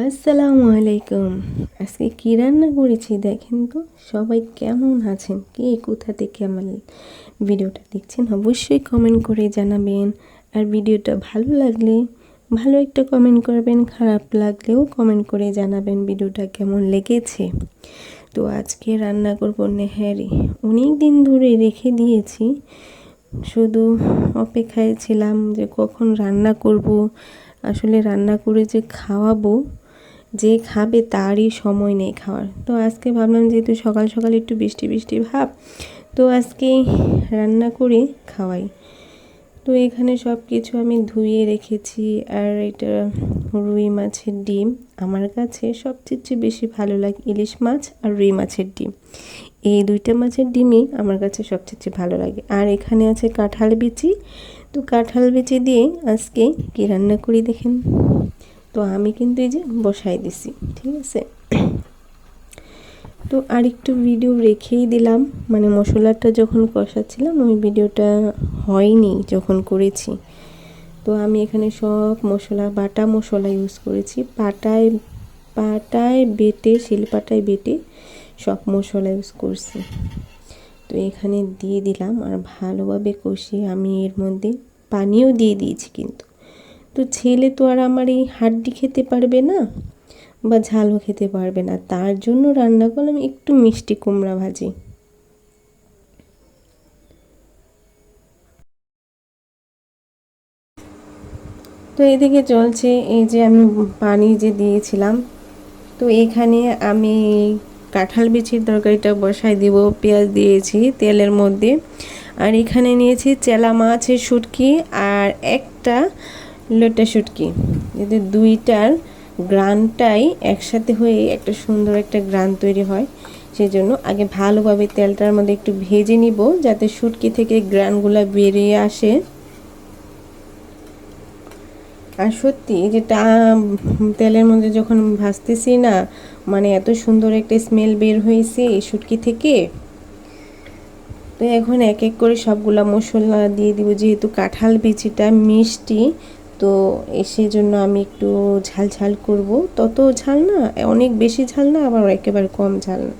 আসসালামু আলাইকুম। আজকে কী রান্না করেছি দেখেন তো? সবাই কেমন আছেন? কে কোথা থেকে আমার ভিডিওটা দেখছেন অবশ্যই কমেন্ট করে জানাবেন। আর ভিডিওটা ভালো লাগলে ভালো একটা কমেন্ট করবেন, খারাপ লাগলেও কমেন্ট করে জানাবেন ভিডিওটা কেমন লেগেছে। তো আজকে রান্না করব নেহারি। অনেক দিন ধরে রেখে দিয়েছি। শুধু অপেক্ষায় ছিলাম যে কখন রান্না করব, আসলে রান্না করে যে খাওয়াবো যে খাবে তারই সময় নেই খাওয়ার। তো আজকে ভাবলাম যেহেতু সকাল সকাল একটু বৃষ্টি বৃষ্টি ভাব, তো আজকে রান্না করে খাওয়াই। তো এখানে সব কিছু আমি ধুয়ে রেখেছি আর এটা রুই মাছের ডিম। আমার কাছে সবচেয়ে বেশি ভালো লাগে ইলিশ মাছ আর রুই মাছের ডিম। এই দুইটা মাছের ডিমই আমার কাছে সবচেয়ে ভালো লাগে। আর এখানে আছে কাঁঠাল বিচি। তো কাঁঠাল বিচি দিয়ে আজকে কী রান্না করি দেখেন। তো আমি কিন্তু এই যে বসাই দিছি, ঠিক আছে? তো আরেকটু ভিডিও রেখেই দিলাম। মানে মশলাটা যখন কষাচ্ছিলাম, ওই ভিডিওটা হয়নি যখন করেছি। তো আমি এখানে সব মশলা, বাটা মশলা ইউজ করেছি। পাটায় পাটায় বেটে, শিলপাটায় বেটে সব মশলা ইউজ করছি। তো এখানে দিয়ে দিলাম আর ভালোভাবে কষিয়ে আমি এর মধ্যে পানিও দিয়ে দিয়েছি কিন্তু। তো ছেলে তো আর আমার এই হাড্ডি খেতে পারবে না বা ঝালও খেতে পারবে না। তার জন্য রান্না করলাম একটু মিষ্টি কুমড়া ভাজি। তো এদিকে চলছে এই যে আমি পানি যে দিয়েছিলাম, তো এখানে আমি কাঁঠাল বিচির তরকারিটা বসাই দিব, পেঁয়াজ দিয়েছি তেলের মধ্যে। আর এখানে নিয়েছি চেলা মাছের শুটকি আর একটা লোটা শুটকি। যাতে দুইটার গ্রানটাই একসাথে হয়ে একটা সুন্দর একটা গ্রান তৈরি হয়। সেই জন্য আগে ভালোভাবে তেলটার মধ্যে একটু ভেজে নিব যাতে শুটকি থেকে গ্রানগুলো বেরিয়ে আসে। আর সত্যি যেটা তেলের মধ্যে যখন ভাজতেছি না মানে এত সুন্দর একটা স্মেল বের হয়েছে এই শুটকি থেকে। তো এখন এক এক করে সবগুলা মশলা দিয়ে দিব, যেহেতু কাঁঠাল বিচিটা মিষ্টি তো এসে জন্য আমি একটু ঝাল ঝাল করব। তত ঝাল না, অনেক বেশি ঝাল না, আবার একেবারে কম ঝাল না।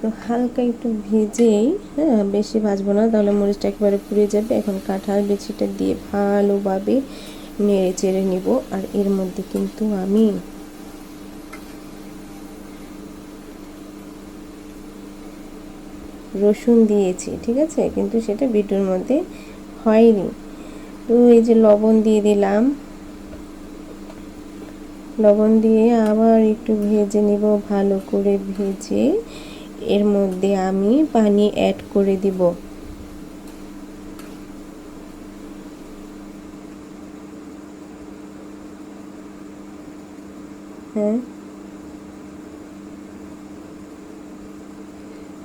তো হালকা একটু ভেজেই হ্যাঁ বেশি ভাজবো না, তাহলে মরিচটা একেবারে পুড়ে যাবে। এখন কাঁঠাল বেছিটা দিয়ে ভালোভাবে নেড়ে চেড়ে নিব। আর এর মধ্যে কিন্তু আমি রসুন দিয়েছি, ঠিক আছে? কিন্তু সেটা ভিডিওর মধ্যে হয়নি। তো এই যে লবণ দিয়ে দিলাম। লবণ দিয়ে আবার একটু ভেজে নিব, ভালো করে ভেজে। এর মধ্যে আমি পানি অ্যাড করে দিব। হ্যাঁ।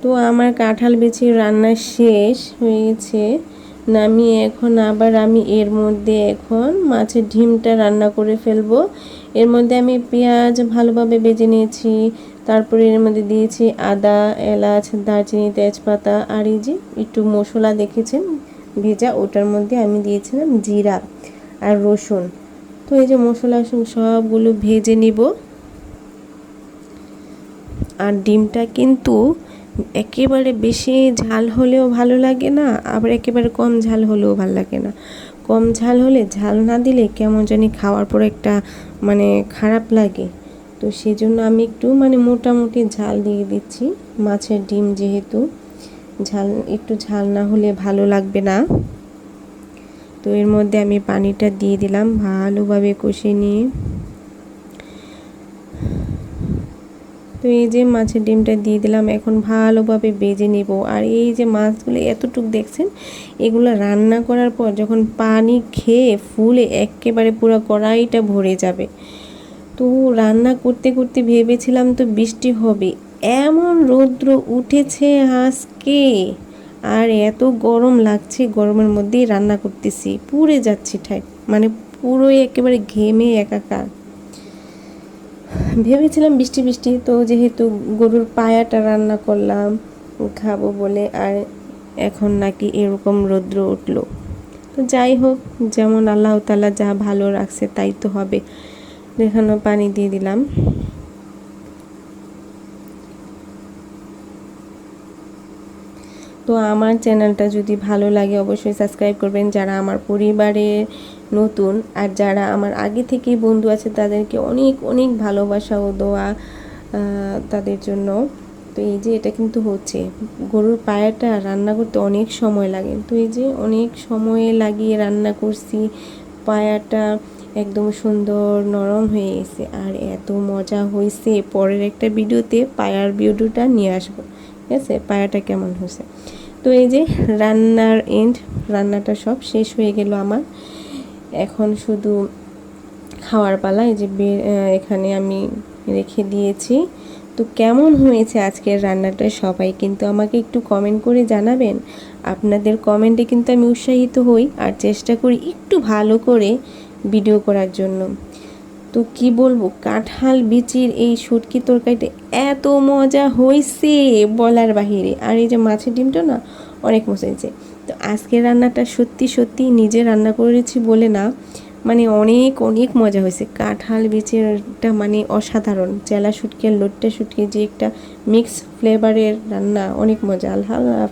তো আমার কাঁঠাল বিচি রান্না শেষ হয়েছে। নামিয়ে এখন আবার আমি এর মধ্যে এখন মাছের ডিমটা রান্না করে ফেলব। এর মধ্যে আমি পেঁয়াজ ভালোভাবে বেজে নিয়েছি তারপরে এর মধ্যে দিয়েছি আদা, এলাচ, দারচিনি, তেজপাতা আর এই যে একটু মশলা দেখেছেন, ভেজা ওটার মধ্যে আমি দিয়েছিলাম জিরা আর রসুন। তো এই যে মশলা সবগুলো ভেজে নিব। আর ডিমটা কিন্তু একেবারে বেশি ঝাল হলেও ভালো লাগে না, আবার একেবারে কম ঝাল হলেও ভালো লাগে না। কম ঝাল হলে, ঝাল না দিলে কেমন জানি খাওয়ার পর একটা মানে খারাপ লাগে। তো সেই জন্য আমি একটু মানে মোটামুটি ঝাল দিয়ে দিচ্ছি। মাছের ডিম যেহেতু, ঝাল একটু ঝাল না হলে ভালো লাগবে না। তো এর মধ্যে আমি পানিটা দিয়ে দিলাম ভালোভাবে কষে নিয়ে। তো এই যে মাছের ডিমটা দিয়ে দিলাম, এখন ভালোভাবে বেজে নেব। আর এই যে মাছগুলো এতটুকু দেখছেন, এগুলো রান্না করার পর যখন পানি খেয়ে ফুলে একেবারে পুরো কড়াইটা ভরে যাবে। তো রান্না করতে করতে ভেবেছিলাম তো বৃষ্টি হবে। এমন রৌদ্র উঠেছে আজকে। আর এত গরম লাগছে, গরমের মধ্যেই রান্না করতেছি। পুড়ে যাচ্ছি ঠাই মানে পুরোই একেবারে ঘেমে একাকার। ভেবেছিলাম বৃষ্টি বৃষ্টি, তো যেহেতু গরুর পায়াটা রান্না করলাম, খাব বলে, আর এখন নাকি এরকম রৌদ্র উঠল। তো যাই হোক, যেমন আল্লাহ তালা যা ভালো রাখছে তাই তো হবে। দেখানো পানি দিয়ে দিলাম। তো আমার চ্যানেলটা যদি ভালো লাগে অবশ্যই সাবস্ক্রাইব করবেন যারা আমার পরিবারে নতুন আর যারা আমার আগে থেকেই বন্ধু আছে তাদেরকে অনেক অনেক ভালোবাসা ও দোয়া তাদের জন্য। তো এই যে এটা কিন্তু হচ্ছে। গরুর পায়াটা রান্না করতে অনেক সময় লাগে। তো এই যে অনেক সময় লাগিয়ে রান্না করছি, পায়াটা একদম সুন্দর, নরম হয়ে গেছে। আর এত মজা হয়েছে পরের একটা ভিডিওতে পায়ার ভিডিওটা নিয়ে আসব। ঠিক আছে? পায়াটা কেমন হয়েছে? তো এই যে রান্নার এন্ড রান্নাটা সব শেষ হয়ে গেল আমার। এখন শুধু খাওয়ার পালা, এই যে এখানে আমি রেখে দিয়েছি। তো কেমন হয়েছে আজকের রান্নাটা সবাই কিন্তু আমাকে একটু কমেন্ট করে জানাবেন। আপনাদের কমেন্টে কিন্তু আমি উৎসাহিত হই। আর চেষ্টা করি একটু ভালো করে ভিডিও করার জন্য। তো কি বলব, কাঁঠাল বিচির এই শুটকি তরকারিটা এত মজা হয়েছে বলার বাহিরে। আর এই যে মাছের ডিমটা না, অনেক মজা হয়েছে তো আজকের রান্নাটা সত্যি সত্যি নিজে রান্না করেছি বলে না মানে অনেক অনেক মজা হয়েছে কাঁঠাল বিচিরটা মানে অসাধারণ। চেলা শুটকি আর লোট্টা শুটকি যে একটা মিক্স ফ্লেভারের রান্না, অনেক মজা। আল্লাহ